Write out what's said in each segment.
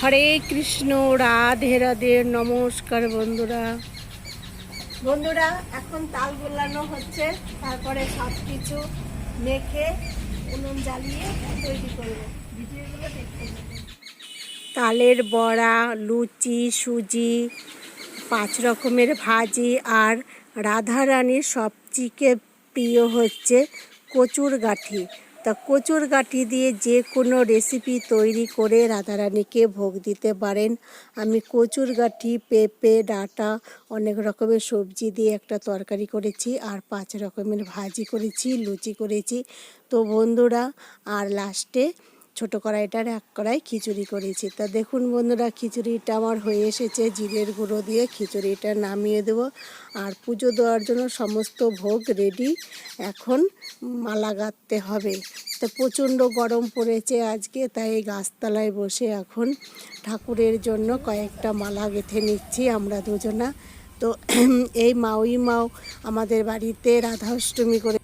হরে কৃষ্ণ রাধে রাধে নমস্কার বন্ধুরা। বন্ধুরা এখন তাল গোলানো হচ্ছে তারপরে সব কিছু মেখে উনুন জ্বালিয়ে তৈরি করব। ভিডিওগুলো দেখতে তালের বড়া লুচি সুজি পাঁচ রকমের ভাজি আর রাধারানীর সবথেকে প্রিয় হচ্ছে কচুর গাঠি। তা কচুর গাঠি দিয়ে যে কোনো রেসিপি তৈরি করে রাধারানীকে ভোগ দিতে পারেন। আমি কচুর গাঠি, পেঁপে, ডাটা, অনেক রকমের সবজি দিয়ে একটা তরকারি করেছি আর পাঁচ রকমের ভাজি করেছি, লুচি করেছি। তো বন্ধুরা, আর লাস্টে ছোট কড়াইটার এক কড়াই খিচুড়ি করেছি। তা দেখুন বন্ধুরা, খিচুড়িটা আমার হয়ে এসেছে। জিরের গুঁড়ো দিয়ে খিচুড়িটা নামিয়ে দেবো। আর পুজো দেওয়ার জন্য সমস্ত ভোগ রেডি এখন মালা গাঁথতে হবে। তা প্রচণ্ড গরম পড়েছে আজকে, তাই গাছতলায় বসে এখন ঠাকুরের জন্য কয়েকটা মালা গেঁথে নিচ্ছি আমরা দুজনা। তো এই মাউই মাও আমাদের বাড়িতে রাধা অষ্টমী করে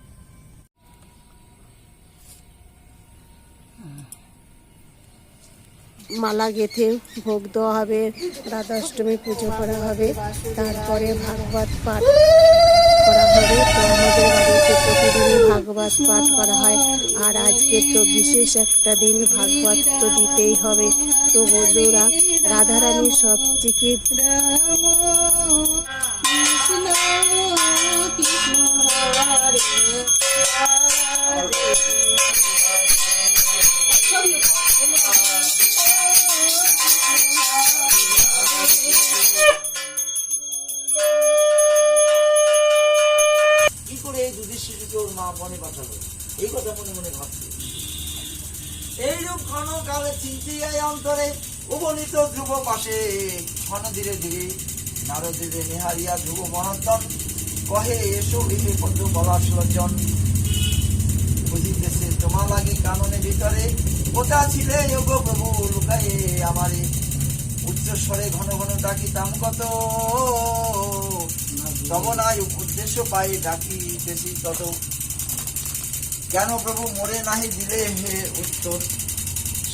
মালা গেঁথে ভোগ দেওয়া হবে রাধা অষ্টমী পুজো করা হবে, তারপরে ভাগবত পাঠ করা হবে। তো আমাদের বাড়িতে প্রতিদিনই ভাগবত পাঠ করা হয়। আর আজকে তো বিশেষ একটা দিন, ভাগবত তো দিতেই হবে। তো বন্ধুরা, রাধারানীর সবথেকে এই শিশুকে ওর মা বনে পাঠালো এই কথা মনে মনে ভাবছে। এইরূপ ক্ষণ কালে চিন্তিয়ায় অন্তরে উপনীত ধ্রুব পাশে ক্ষণ ধীরে ধীরে নারদীরে নিহারিয়া ধ্রুব মহান্তন কহে, এসো ইহে বন্ধু পলাশ লজ্জন বুঝিতেছে তোমা লাগি কাননে ভিতরে কোথা ছিলে যোগ প্রভু, লুকায়ে আমারে। উচ্চ স্বরে ঘন ঘন ডাকিতাম কত তব নাই উদ্দেশ্য পাই ডাকিতেছি তত। কেন প্রভু মোরে নাহি দিলে হে উত্তর?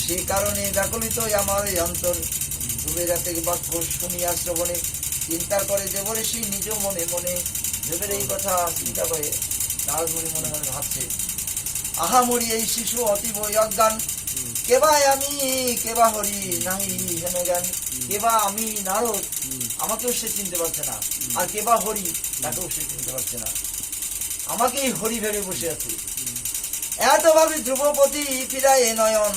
সে কারণে ব্যাকুলিত আমার এই অন্তর। ডুবে রাতে বাক্য শুনিয়া শ্রবণে চিন্তা করে সেই নিজ মনে মনে। ভেবের এই কথা চিন্তা করে তার মনে মনে মনে ভাবছে। আহা মরি এই শিশু অতীব অজ্ঞান। কেবা আমি কেবা হরি নাহি হেন জ্ঞান। কেবা আমি নারদ আমাকেও সে চিনতে পারছে না। আর কেবা হরি তাকেও সে চিনতে পারছে না। আমাকেই হরি ভেবে বসে আছে। এত ভাবে ধ্রুবপতি ফিরায় নয়ন।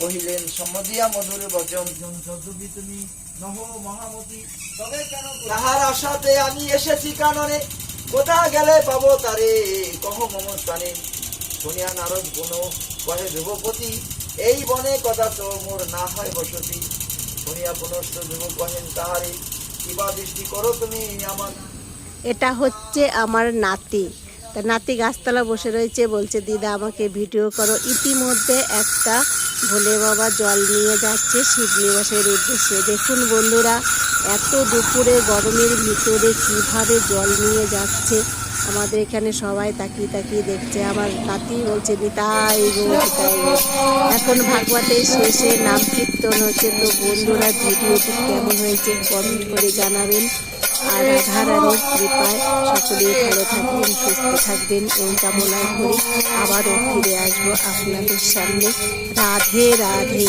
কহিলেন সমদিয়া মধুর বচন। যদ্যপি তুমি নহ মহামতি। তবে কেন তাহার আশাতে আমি এসেছি কাননে। কোথা গেলে পাবো তারে? কহ মমস্থানে শুনিয়া নারদ গুণ কহে ধ্রুবপতি এই বনে কথা তো মোর না হয় বসতি। শুনিয়া পুনশ্চ ধ্রুব কহেন তাহারে কিবা দৃষ্টি করো তুমি আমার? এটা হচ্ছে আমার নাতি। তা নাতি গাছতলা বসে রয়েছে, বলছে, দিদা, আমাকে ভিডিও করো। ইতিমধ্যে একটা ভোলে বাবা জল নিয়ে যাচ্ছে শিব নিবাসের উদ্দেশ্যে। দেখুন বন্ধুরা, এত দুপুরে গরমের ভিতরে কীভাবে জল নিয়ে যাচ্ছে। আমাদের এখানে সবাই তাকিয়ে তাকিয়ে দেখছে। আমার নাতি বলছে নিতাই গো এখন ভাগবতের শেষে নাম কীর্তন হচ্ছে। তো বন্ধুরা, ভিডিওটি কেমন হয়েছে কমেন্ট করে জানাবেন। আর রাধা রানীর কৃপায় সকলে ভালো থাকবেন সুস্থ থাকবেন এই কামনা করে আবারও ফিরে আসব আপনাদের সামনে রাধে রাধে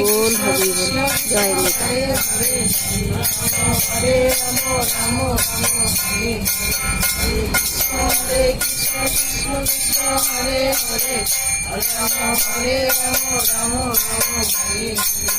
বল হরি বল জয় নেতা হরে হরে হরে রাম রাম রাম হরে হরে